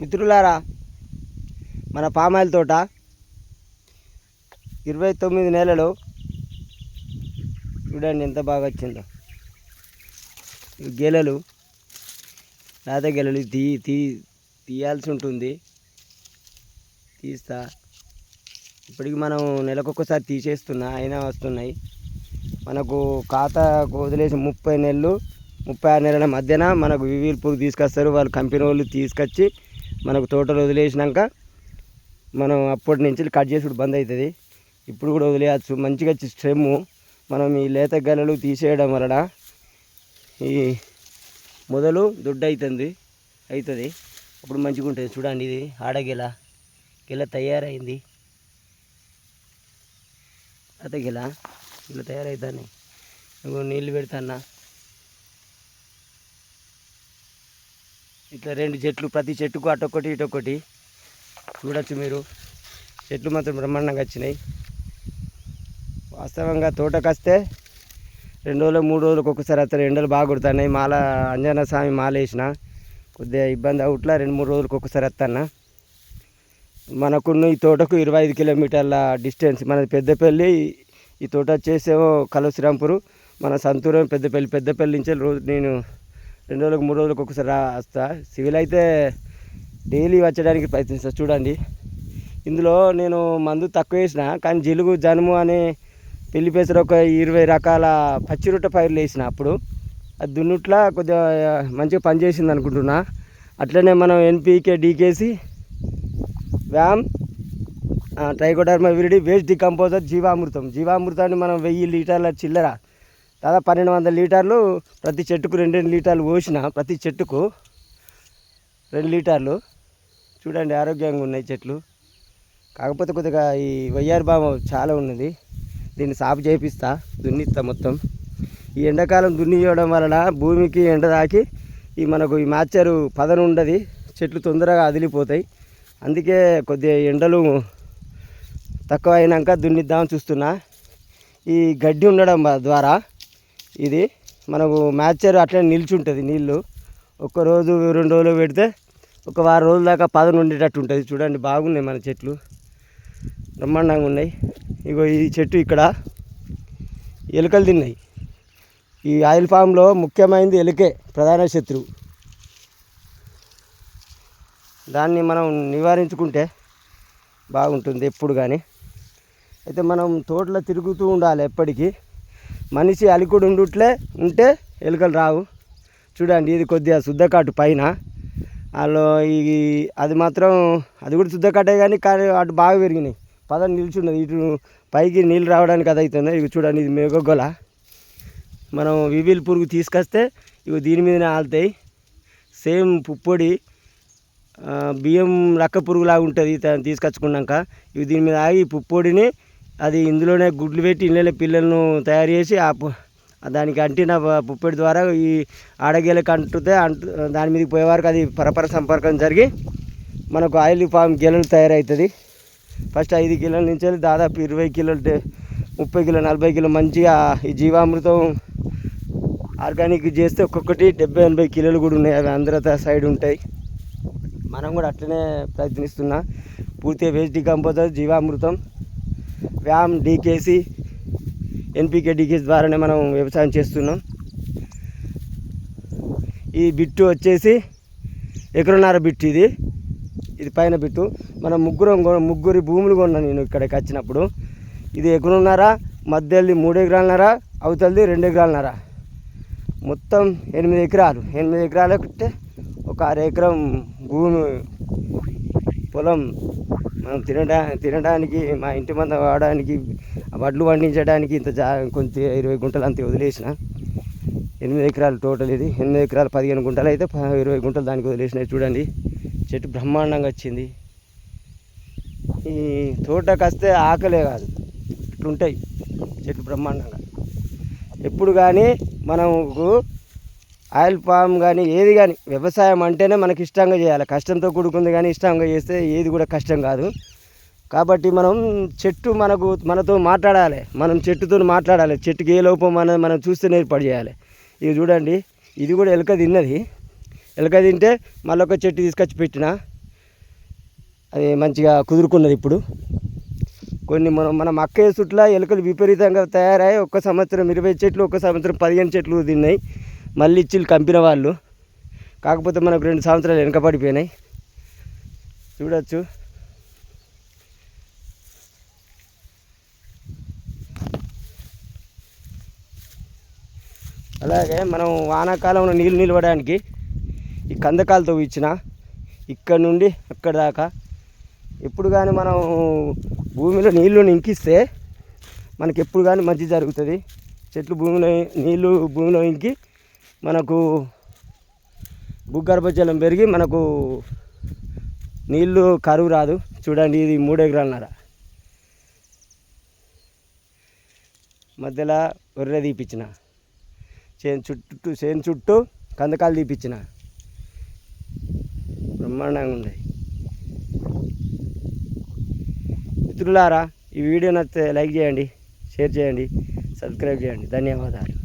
మిత్రులారా మన పామాయిల్ తోట ఇరవై తొమ్మిది నెలలు. చూడండి ఎంత బాగా వచ్చిందో. గెలలు రాత గెలలు తీ తీ తీయాల్సి ఉంటుంది. తీస్తా. ఇప్పటికి మనం నెలకొకసారి తీసేస్తున్నా అయినా వస్తున్నాయి. మనకు ఖాతాకు వదిలేసి ముప్పై నెలలు ముప్పై ఆరు నెలల మధ్యన మనకు వివిల్పూర్ తీసుకొస్తారు. వాళ్ళు కంపెనీ వాళ్ళు తీసుకొచ్చి మనకు తోటలు వదిలేసినాక మనం అప్పటి నుంచి కట్ చేసుడు బంద్ అవుతుంది ఇప్పుడు కూడా వదిలేయచ్చు. మంచిగా స్ట్రెమ్ మనం ఈ లేత గెలలు తీసేయడం వలన ఈ మొదలు దొడ్డు అవుతుంది అవుతుంది అప్పుడు మంచిగా ఉంటుంది. చూడండి ఇది ఆడగిల గెల. తయారైంది. అతగిల ఇలా తయారవుతాను నువ్వు నీళ్ళు పెడతానా ఇట్లా రెండు చెట్లు ప్రతి చెట్టుకు అటొక్కటి ఇటొక్కటి చూడొచ్చు మీరు. చెట్లు మాత్రం బ్రహ్మాండంగా వచ్చినాయి. వాస్తవంగా తోటకు వస్తే రెండు రోజులు మూడు రోజులకు ఒకసారి వస్తారు ఎండలు బాగా కొడుతున్నాయి. మాల అంజనా స్వామి మాల వేసిన కొద్దిగా ఇబ్బంది అవుట్లా రెండు మూడు రోజులకు ఒకసారి వస్తానా మనకున్న ఈ తోటకు ఇరవై ఐదు కిలోమీటర్ల డిస్టెన్స్. మన పెద్దపల్లి ఈ తోట వచ్చేసేమో కలశ్రాంపూరు మన సంతూరం పెద్దపల్లి పెద్దపల్లి నుంచి రోజు నేను రెండు రోజులకు మూడు రోజులకు ఒకసారి రా వస్తా. సివిల్ అయితే డైలీ వచ్చడానికి ప్రయత్నిస్తా చూడండి. ఇందులో నేను మందు తక్కువ వేసిన కానీ జిలుగు జనుము అనే పెళ్ళి పెసర ఒక ఇరవై రకాల పచ్చిరొట్ట పైర్లు వేసిన అప్పుడు. అది దున్నుట్లా కొద్దిగా మంచిగా పనిచేసింది అనుకుంటున్నా. అట్లనే మనం NPK DKC VAM trichoderma viride waste decomposer jeevamrutham. జీవామృతాన్ని మనం వెయ్యి లీటర్ల చిల్లర దాదాపు పన్నెండు వందల లీటర్లు ప్రతి చెట్టుకు రెండు రెండు లీటర్లు పోసిన ప్రతి చెట్టుకు రెండు లీటర్లు. చూడండి ఆరోగ్యంగా ఉన్నాయి చెట్లు. కాకపోతే కొద్దిగా ఈ వయ్యారు బామ చాలా ఉన్నది. దీన్ని సాపు చేపిస్తా దున్నిస్తా మొత్తం. ఈ ఎండాకాలం దున్నియడం వలన భూమికి ఎండ తాకి ఈ మనకు ఈ మాచరు పదను ఉండదు చెట్లు తొందరగా అదిలిపోతాయి. అందుకే కొద్దిగా ఎండలు తక్కువ అయినాక దున్నిద్దామని చూస్తున్నా. ఈ గడ్డి ఉండడం ద్వారా ఇది మనకు మ్యాచర్ అట్లనే నిల్చుంటుంది నీళ్ళు. ఒక్క రోజు రెండు రోజులు పెడితే ఒక వారం రోజుల దాకా పదను ఉండేటట్టు ఉంటుంది. చూడండి బాగున్నాయి మన చెట్లు. బ్రహ్మాండంగా ఉన్నాయి. ఇగో ఈ చెట్టు ఇక్కడ ఎలుకలు తిన్నాయి. ఈ ఆయిల్ ఫామ్లో ముఖ్యమైనది ఎలుకే ప్రధాన శత్రువు. దాన్ని మనం నివారించుకుంటే బాగుంటుంది ఎప్పుడు కానీ. అయితే మనం తోటలో తిరుగుతూ ఉండాలి ఎప్పటికీ. మనిషి అలికుడు ఉండుట్లే ఉంటే ఎలుకలు రావు. చూడండి ఇది కొద్దిగా శుద్ధకాటు పైన. వాళ్ళు ఈ అది మాత్రం అది కూడా శుద్ధకాటే కానీ కానీ అటు బాగా పెరిగినాయి. పదం నిల్చున్నది. ఇటు పైకి నీళ్ళు రావడానికి అది అవుతుంది ఇవి చూడండి ఇది మేగొగ్గల మనం వివిల్ పురుగు తీసుకొస్తే ఇవి దీని మీదనే ఆలుతాయి. సేమ్ పుప్పొడి బియ్యం రక్క పురుగులాగా ఉంటుంది తీసుకొచ్చుకున్నాక. ఇవి దీని మీద ఆగి పుప్పొడిని అది ఇందులోనే గుడ్లు పెట్టి ఇళ్ళలో పిల్లలను తయారు చేసి ఆ పు- దానికి అంటిన పుప్పెడు ద్వారా ఈ ఆడగేలకు అంటుతే అంటు దాని మీదకి పోయేవారికి అది పరపర సంపర్కం జరిగి మనకు ఆయిల్ ఫామ్ గెలలు తయారవుతుంది ఫస్ట్ ఐదు కిలోల నుంచి వెళ్ళి దాదాపు ఇరవై కిలోలు టే- ముప్పై కిలో నలభై కిలో మంచిగా ఈ జీవామృతం ఆర్గానిక్ చేస్తే ఒక్కొక్కటి డెబ్బై ఎనభై కిలోలు కూడా ఉన్నాయి. అవి ఆంధ్రత సైడ్ ఉంటాయి. మనం కూడా అట్లనే ప్రయత్నిస్తున్నా. పూర్తిగా waste డికంపోతుంది jeevamrutham VAM DKC NPK DKC ద్వారానే మనం వ్యవసాయం చేస్తున్నాం. ఈ బిట్టు వచ్చేసి ఎకరన్నర బిట్టు ఇది. ఇది పైన బిట్టు. మనం ముగ్గురం ముగ్గురి భూములు కొన్నాను నేను ఇక్కడికి వచ్చినప్పుడు. ఇది ఎకరన్నర మధ్యది మూడు ఎకరాలన్నర అవతలది రెండు ఎకరాలన్నర. మొత్తం ఎనిమిది ఎకరాలు. ఎనిమిది ఎకరాలు ఒక అర ఎకరం భూమి పొలం మనం తినడా తినడానికి మా ఇంటి మంద వాడడానికి వడ్లు పండించడానికి ఇంత జా కొంచెం ఇరవై గుంటలు అంతే వదిలేసిన. ఎనిమిది ఎకరాలు టోటల్ ఇది. ఎనిమిది ఎకరాలు పదిహేను గుంటలు అయితే ఇరవై గుంటలు దానికి వదిలేసినాయి చూడండి. చెట్టు బ్రహ్మాండంగా వచ్చింది. ఈ తోటకు వస్తే ఆకలే కాదు. ఇట్లుంటాయి చెట్లు బ్రహ్మాండంగా. ఎప్పుడు కానీ మనకు ఆయిల్ పామ్ కానీ ఏది కానీ వ్యవసాయం అంటేనే మనకి ఇష్టంగా చేయాలి. కష్టంతో కూడుకుంది కానీ ఇష్టంగా చేస్తే ఏది కూడా కష్టం కాదు. కాబట్టి మనం చెట్టు మనకు మనతో మాట్లాడాలి. మనం చెట్టుతో మాట్లాడాలి. చెట్టుకి ఏ లోపం మన మనం చూస్తే ఏర్పాటు చేయాలి. ఇది చూడండి. ఇది కూడా ఎలుక తిన్నది. ఎలుక తింటే మళ్ళీ ఒక చెట్టు తీసుకొచ్చి పెట్టిన అది మంచిగా కుదురుకున్నది ఇప్పుడు. కొన్ని మనం మన అక్క వేసుట్లా ఎలుకలు విపరీతంగా తయారయ్యి ఒక్క సంవత్సరం ఇరవై చెట్లు ఒక్క సంవత్సరం పదిహేను చెట్లు తిన్నాయి. మళ్ళీ ఇచ్చిళ్ళు కంపిన వాళ్ళు. కాకపోతే మనకు రెండు సంవత్సరాలు వెనకబడిపోయినాయి. చూడొచ్చు. అలాగే మనం వానాకాలంలో నీళ్ళు నిలవడానికి ఈ కందకాలతో ఇచ్చిన ఇక్కడ నుండి అక్కడ దాకా ఎప్పుడు కానీ మనం భూమిలో నీళ్ళు ఇంకిస్తే మనకి ఎప్పుడు కానీ మంచి జరుగుతుంది. చెట్లు భూమిలో నీళ్ళు భూమిలో ఇంకి మనకు భూగర్భజలం పెరిగి మనకు నీళ్ళు కరువు రాదు. చూడండి ఇది మూడు ఎకరాలన్నర. మధ్యలో ఒర్రె తీపిచ్చిన. చేను చుట్టూ చేను చుట్టూ కందకాలు తీపిచ్చిన. బ్రహ్మాండంగా ఉన్నాయి. మిత్రులారా ఈ వీడియో నచ్చితే లైక్ చేయండి షేర్ చేయండి సబ్స్క్రైబ్ చేయండి. ధన్యవాదాలు.